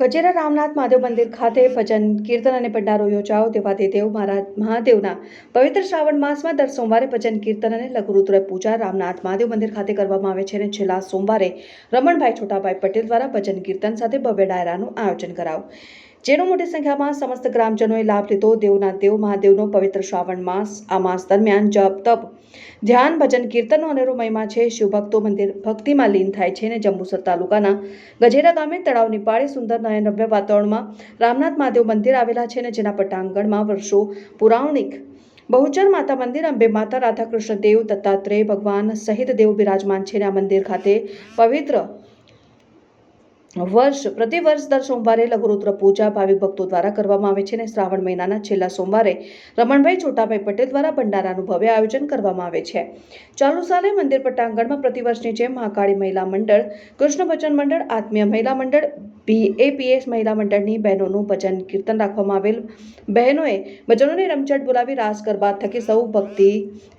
ગજેરા રામનાથ મહાદેવ મંદિર ખાતે ભજન, કીર્તન અને ભંડારો યોજાયો. દેવ મહારાજ મહાદેવના પવિત્ર શ્રાવણ માસમાં દર સોમવારે ભજન, કીર્તન અને લઘુરુદ્ર પૂજા રામનાથ મહાદેવ મંદિર ખાતે કરવામાં આવે છે અને છેલ્લા સોમવારે રમણભાઈ છોટાભાઈ પટેલ દ્વારા ભજન, કીર્તન સાથે ભવ્ય ડાયરાનું આયોજન કરાયું. જેનો મોટી સંખ્યામાં સમસ્ત ગ્રામજનોએ લાભ લીધો. દેવના દેવ, મહાદેવનો પવિત્ર શ્રાવણ માસ આ માસ દરમિયાન જપ, તપ, ધ્યાન, ભજન કીર્તનનો અનેરો મહિમા છે. શિવભક્તો મંદિર ભક્તિમાં લીન થાય છે અને જંબુસર તાલુકાના ગજેરા ગામે તળાવની પાળે સુંદર નયનભ્ય વાતાવરણમાં રામનાથ મહાદેવ મંદિર આવેલા છે અને જેના પટાંગણમાં વર્ષો પુરાણિક બહુચર માતા મંદિર, અંબે માતા રાધાકૃષ્ણ દેવ, દત્તાત્રેય ભગવાન સહિત દેવ બિરાજમાન છે ને આ મંદિર ખાતે પવિત્ર વર્ષ પ્રતિવર્ષ દર સોમવારે લઘુરુદ્ર પૂજા ભાવિક ભક્તો દ્વારા કરવામાં આવે છે અને શ્રાવણ મહિનાના છેલ્લા સોમવારે રમણભાઈ છોટાભાઈ પટેલ દ્વારા ભંડારાનું ભવ્ય આયોજન કરવામાં આવે છે. ચાલુ સાલે મંદિર પટાંગણમાં પ્રતિવર્ષની જેમ મહાકાળી મહિલા મંડળ, કૃષ્ણ ભજન મંડળ, આત્મીય મહિલા મંડળ બીએપીએસ મહિલા મંડળની બહેનોનું ભજન કીર્તન રાખવામાં આવેલ. બહેનોએ ભજનોની રમઝટ બોલાવી રાસ ગરબા થકી સૌ ભક્તિ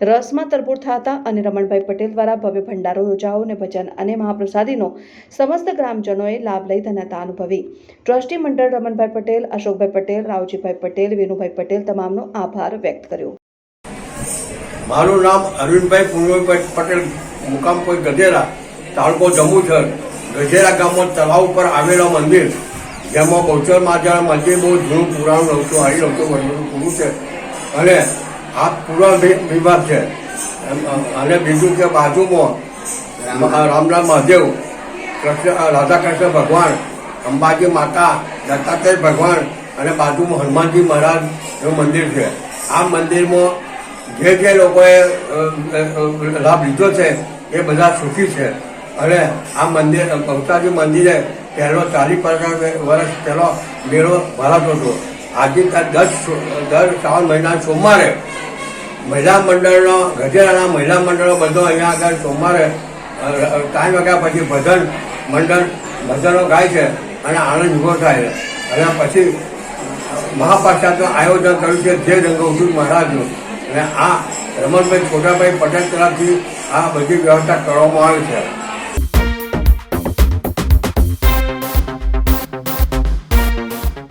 રસમાં તરબૂર થતા અને રમણભાઈ પટેલ દ્વારા ભવ્ય ભંડારો યોજાઓ અને ભજન અને મહાપ્રસાદીનો સમસ્ત ગ્રામજનોએ લાભ લઈ ધન્યતા અનુભવી. ટ્રસ્ટી મંડળ રમણભાઈ પટેલ, અશોકભાઈ પટેલ, રાવજીભાઈ પટેલ, વિનુભાઈ પટેલ તમામનો આભાર વ્યક્ત કર્યો. મારું નામ અરવિંદભાઈ પૂર્ણભાઈ પટેલ, મુકામ કોઈ ગધેરા તાલુકો જંબુસર ગધેરા ગામમાં તળાવ ઉપર આવેલા મંદિર, જેમાં બહુચર માતા મંદિર બહુ જૂનું પુરાણું નવસો અઢી નવસો વર્ષનું પૂરું છે. અને આ પુરાણ વિભાગ છે. અને બીજું કે બાજુમાં, મહા- મહાદેવ કૃષ્ણ રાધાકૃષ્ણ ભગવાન, અંબાજી માતા, દત્તાત્રેય ભગવાન અને બાજુમાં હનુમાનજી મહારાજનું મંદિર છે. આ મંદિરમાં જે જે લોકોએ લાભ લીધો છે, એ બધા સુખી છે. અને આ મંદિર ભવતાજી મંદિરે પહેલો ચાલીસ વર્ષ પહેલો મેળો ભરાતો હતો. આજે દસ દર શ્રાવણ મહિના સોમવારે મહિલા મંડળનો ગજેરાના મહિલા મંડળો બધો અહીંયા આગળ સોમવારે ટાઈમ વાગ્યા પછી ભજન, મંડળ, ભજનો ગાય છે અને આનંદ ઊભો થાય છે. અને પછી મહાપ્રસાદનું આયોજન કર્યું છે જે રંગવધુ મહારાજનું. અને આ રમણભાઈ છોટાભાઈ પટેલ તરફથી આ બધી વ્યવસ્થા કરવામાં આવી છે.